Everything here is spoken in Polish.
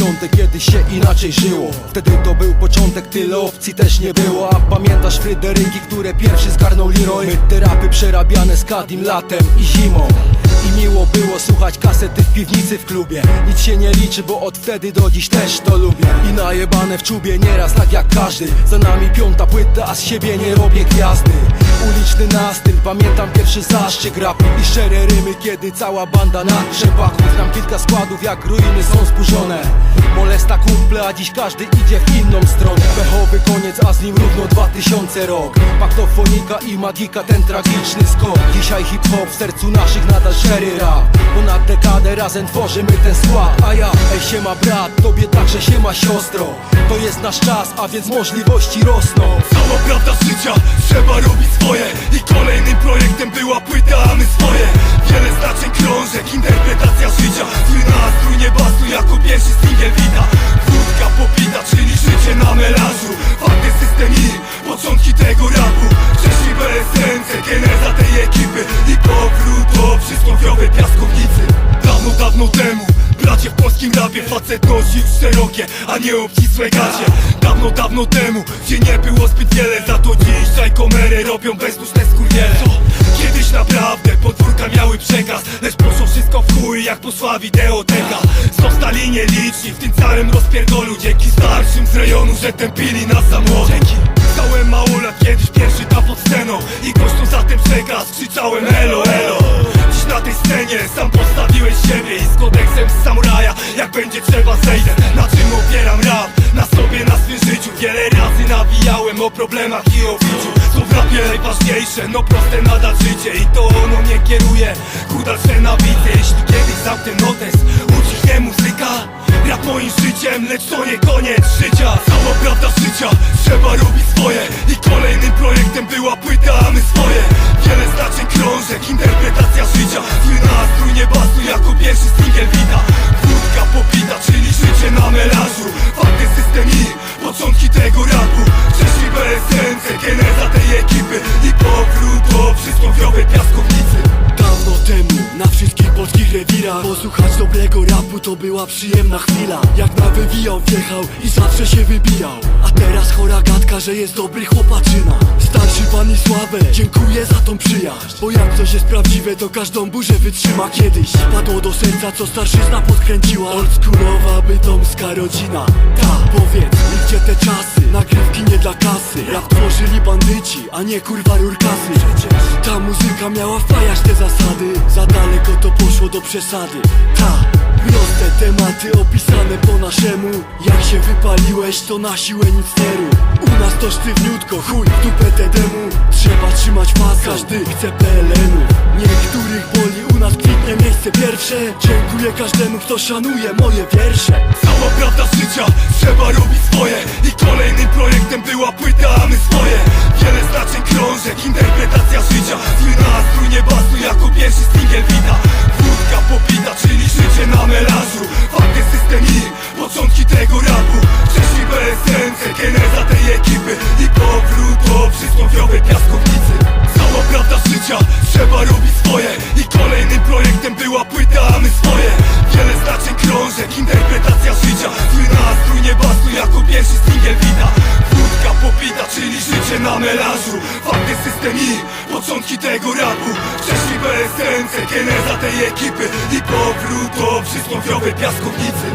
początek, kiedy się inaczej żyło. Wtedy to był początek, tyle opcji też nie było. A pamiętasz Fryderyki, które pierwszy zgarnął Leroy? My te rapy przerabiane z Kadim latem i zimą miło było słuchać kasety w piwnicy w klubie. Nic się nie liczy, bo od wtedy do dziś też to lubię. I najebane w czubie nieraz tak jak każdy. Za nami piąta płyta, a z siebie nie robię gwiazdy. Uliczny nastyl, pamiętam pierwszy zaszczyt rapu. I szczere rymy, kiedy cała banda na trzepaku Znam kilka składów, jak ruiny są zburzone. Molesta kumple, a dziś każdy idzie w inną stronę. Pechowy koniec, a z nim równo 2000 rok. Paktofonika i magika, ten tragiczny skok. Dzisiaj hip-hop w sercu naszych nadal szczery rap Ponad dekadę razem tworzymy ten skład. A ja, ej siema brat, tobie także siema siostro. To jest nasz czas, a więc możliwości rosną. Cała prawda życia, trzeba robić swoje. I kolejnym projektem była płyta, rapie facet nosi szerokie, a nie obcisłe gacie. Dawno, dawno temu, gdzie nie było zbyt wiele Za to dziś czajkomery robią bezduszne skurwiele. Kiedyś naprawdę podwórka miały przekaz Lecz poszło wszystko w chuj jak poszła wideoteka. Zostali nieliczni w tym całym rozpierdolu Dzięki starszym z rejonu, że tępili nas za młode Stałem mało lat kiedyś pierwszy ta pod sceną I głośno za ten przekaz krzyczałem elo elo będzie trzeba zejdę. Na czym opieram rap? Na sobie, na swym życiu. Wiele razy nawijałem o problemach i o biciu Są w rapie najważniejsze, no proste nadal życie. I to ono mnie kieruje ku dalszej nawicy Jeśli kiedyś zamknę notes, ucichnie muzyka. Rap moim życiem, lecz to nie koniec życia to była przyjemna chwila. Jak na wywijał wjechał i zawsze się wybijał. A teraz chora gadka, że jest dobry chłopaczyna. Starszy pan i sławę, dziękuję za tą przyjaźń. Bo jak coś jest prawdziwe to każdą burzę wytrzyma kiedyś. Padło do serca co starszyzna podkręciła. Oldschoolowa bytomska rodzina. Ta, powiedz gdzie te czasy? Nagrywki nie dla kasy. Rap tworzyli bandyci, a nie kurwa rurkasy. Ta muzyka miała wpajać te zasady do przesady. Ta, proste tematy opisane po naszemu. Jak się wypaliłeś to na siłę nic nie U nas to sztywniutko, chuj w dupę tedemu. Trzeba trzymać pas, każdy chce PLN-u. Niektórych boli, u nas kwitnie miejsce pierwsze. Dziękuję każdemu kto szanuje moje wiersze. Cała prawda życia, trzeba robić swoje. I kolejnym projektem była płyta, a my swoje. Wiele znaczeń krążek, geneza tej ekipy I powrót do przysłowiowej piaskownicy. Cała prawda życia, trzeba robić swoje. I kolejnym projektem była płyta, a my swoje. Wiele znaczeń krążek, interpretacja życia. Zły nastrój, nie bastu, jako pierwszy singiel wita. Wódka popita, czyli życie na melanżu. Fakty, system i początki tego rapu. Wcześniej BSNC, geneza tej ekipy I powrót do przysłowiowej piaskownicy